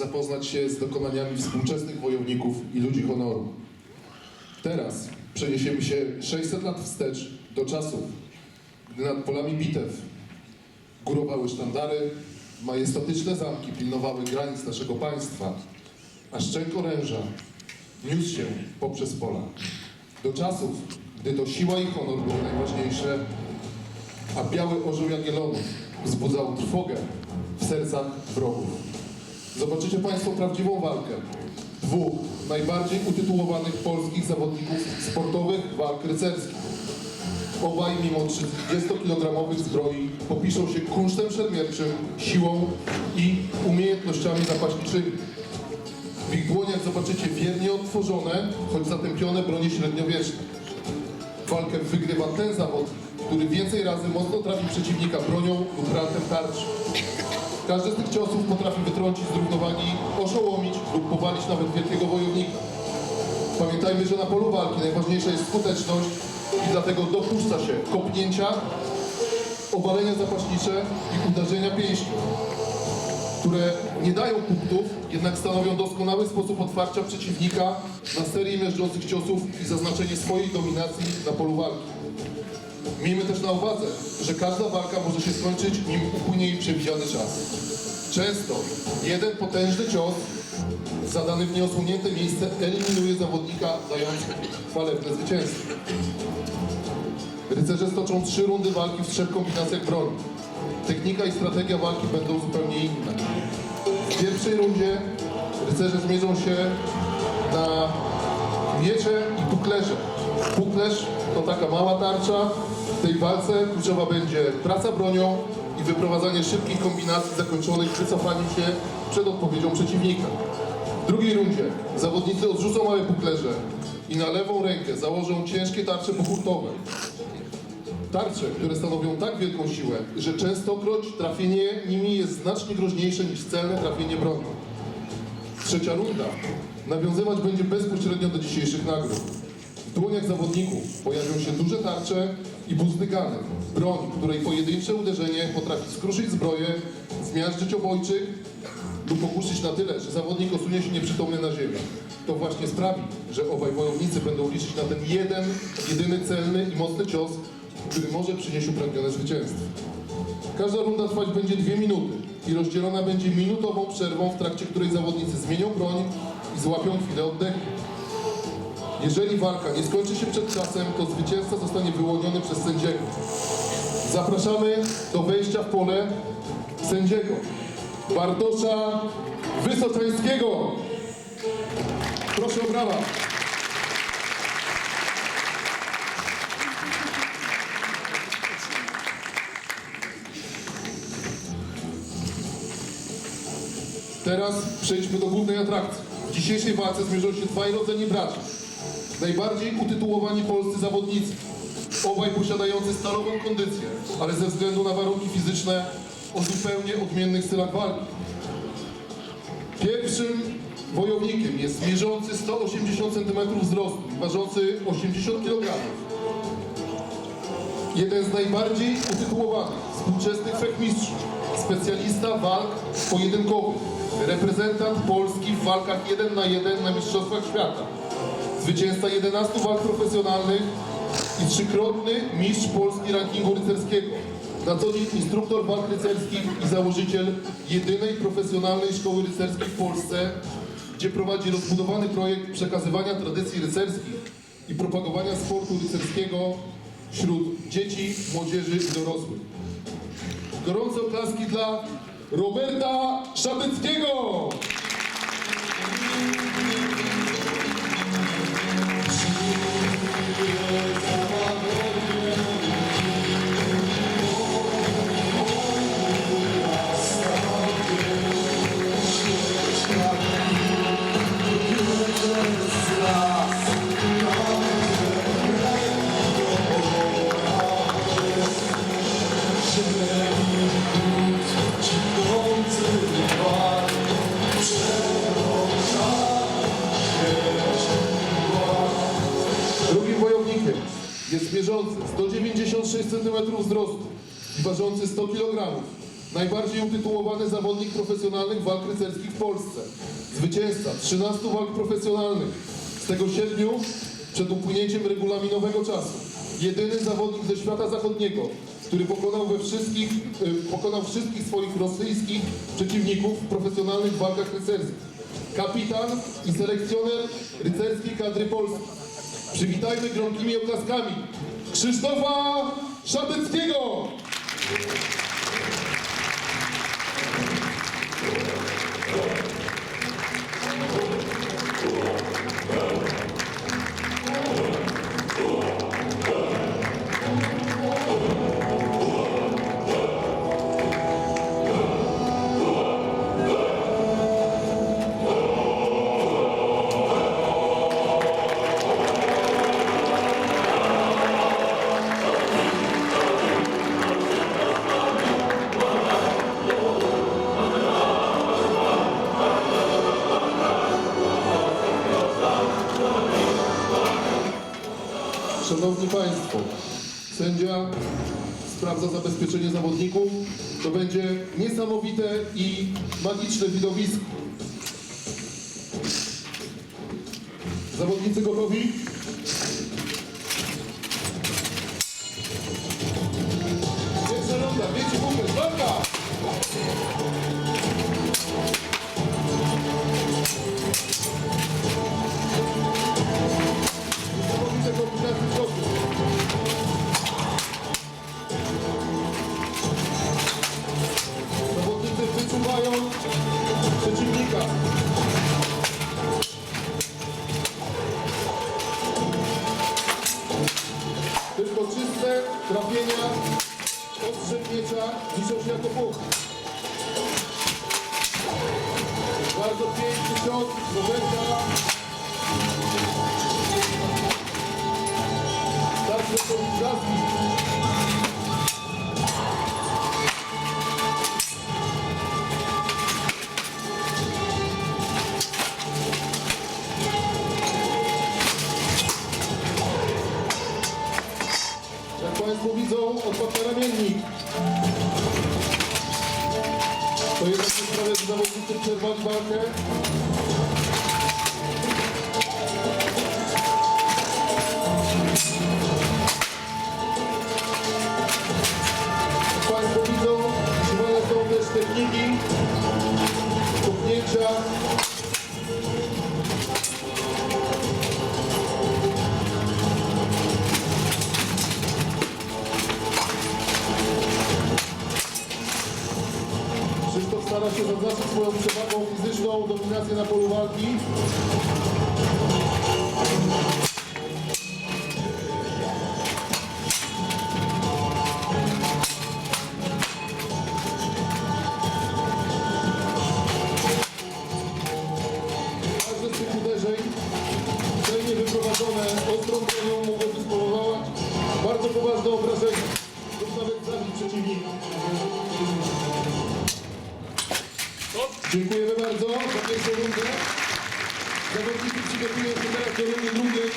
zapoznać się z dokonaniami współczesnych wojowników i ludzi honoru. Teraz przeniesiemy się 600 lat wstecz do czasów, gdy nad polami bitew górowały sztandary, majestatyczne zamki pilnowały granic naszego państwa, a szczęk oręża niósł się poprzez pola. Do czasów, gdy to siła i honor były najważniejsze, a biały orzeł Jagiellonów wzbudzał trwogę w sercach wrogów. Zobaczycie Państwo prawdziwą walkę dwóch najbardziej utytułowanych polskich zawodników sportowych walk rycerskich. Obaj mimo 30-kilogramowych zbroi popiszą się kunsztem szermierczym, siłą i umiejętnościami zapaśniczymi. W ich dłoniach zobaczycie wiernie odtworzone, choć zatępione bronie średniowieczne. Walkę wygrywa ten zawodnik, który więcej razy mocno trafi przeciwnika bronią lub rantem tarczy. Każdy z tych ciosów potrafi wytrącić z równowagi, oszołomić lub powalić nawet wielkiego wojownika. Pamiętajmy, że na polu walki najważniejsza jest skuteczność i dlatego dopuszcza się kopnięcia, obalenia zapaśnicze i uderzenia pięścią, które nie dają punktów, jednak stanowią doskonały sposób otwarcia przeciwnika na serię miażdżących ciosów i zaznaczenie swojej dominacji na polu walki. Miejmy też na uwadze, że każda walka może się skończyć, nim upłynie jej przewidziany czas. Często jeden potężny cios zadany w nieosłonięte miejsce eliminuje zawodnika, dając chwalebne zwycięstwo. Rycerze stoczą trzy rundy walki w trzech kombinacjach broni. Technika i strategia walki będą zupełnie inne. W pierwszej rundzie rycerze zmierzą się na miecze i puklerze. Puklerz to taka mała tarcza. W tej walce kluczowa będzie praca bronią i wyprowadzanie szybkich kombinacji zakończonych wycofaniem się przed odpowiedzią przeciwnika. W drugiej rundzie zawodnicy odrzucą małe puklerze i na lewą rękę założą ciężkie tarcze pochurtowe. Tarcze, które stanowią tak wielką siłę, że częstokroć trafienie nimi jest znacznie groźniejsze niż celne trafienie bronią. Trzecia runda nawiązywać będzie bezpośrednio do dzisiejszych nagród. W dłoniach zawodników pojawią się duże tarcze i buzdygany, broń, której pojedyncze uderzenie potrafi skruszyć zbroję, zmiażdżyć obojczyk lub ogłuszyć na tyle, że zawodnik osunie się nieprzytomny na ziemię. To właśnie sprawi, że obaj wojownicy będą liczyć na ten jeden, jedyny celny i mocny cios, który może przynieść upragnione zwycięstwo. Każda runda trwać będzie dwie minuty i rozdzielona będzie minutową przerwą, w trakcie której zawodnicy zmienią broń i złapią chwilę oddechu. Jeżeli walka nie skończy się przed czasem, to zwycięzca zostanie wyłoniony przez sędziego. Zapraszamy do wejścia w pole sędziego Bartosza Wysoczańskiego. Proszę o brawa. Teraz przejdźmy do głównej atrakcji. W dzisiejszej walce zmierzą się dwaj rodzeni bracia. Najbardziej utytułowani polscy zawodnicy. Obaj posiadający stalową kondycję, ale ze względu na warunki fizyczne o zupełnie odmiennych stylach walki. Pierwszym wojownikiem jest mierzący 180 cm wzrostu ważący 80 kg. Jeden z najbardziej utytułowanych współczesnych fechmistrzów, specjalista walk pojedynkowych, reprezentant Polski w walkach 1 na 1 na Mistrzostwach Świata, zwycięzca 11 walk profesjonalnych i trzykrotny mistrz Polski rankingu rycerskiego. Na co dzień instruktor walk rycerskich i założyciel jedynej profesjonalnej szkoły rycerskiej w Polsce, gdzie prowadzi rozbudowany projekt przekazywania tradycji rycerskich i propagowania sportu rycerskiego wśród dzieci, młodzieży i dorosłych. Gorące oklaski dla Roberta Szabeckiego! Jest mierzący 196 cm wzrostu i ważący 100 kg. najbardziej utytułowany zawodnik profesjonalnych walk rycerskich w Polsce. Zwycięzca 13 walk profesjonalnych, z tego 7 przed upłynięciem regulaminowego czasu. Jedyny zawodnik ze świata zachodniego, który pokonał we wszystkich, y, pokonał wszystkich swoich rosyjskich przeciwników w profesjonalnych walkach rycerskich. Kapitan i selekcjoner rycerskiej kadry Polski. Przywitajmy gromkimi oklaskami Krzysztofa Szabeckiego! Szanowni Państwo, sędzia sprawdza zabezpieczenie zawodników. To będzie niesamowite i magiczne widowisko. Zawodnicy gotowi? Tylko czyste trafienia ostrzem miecza liczą się jako punkt. Bardzo piękny cios, Roberta. Sprawia, że zawodnicy Się zaznaczyć swoją przewagą fizyczną dominację na polu walki. Każde z tych uderzeń, celnie wyprowadzone ostrą bronią mogłoby spowodować bardzo poważne obrażenia lub nawet zabić przeciwnika. Dziękujemy bardzo za pierwszą rundę. Zawodnicy przygotują się teraz do rundy drugiej.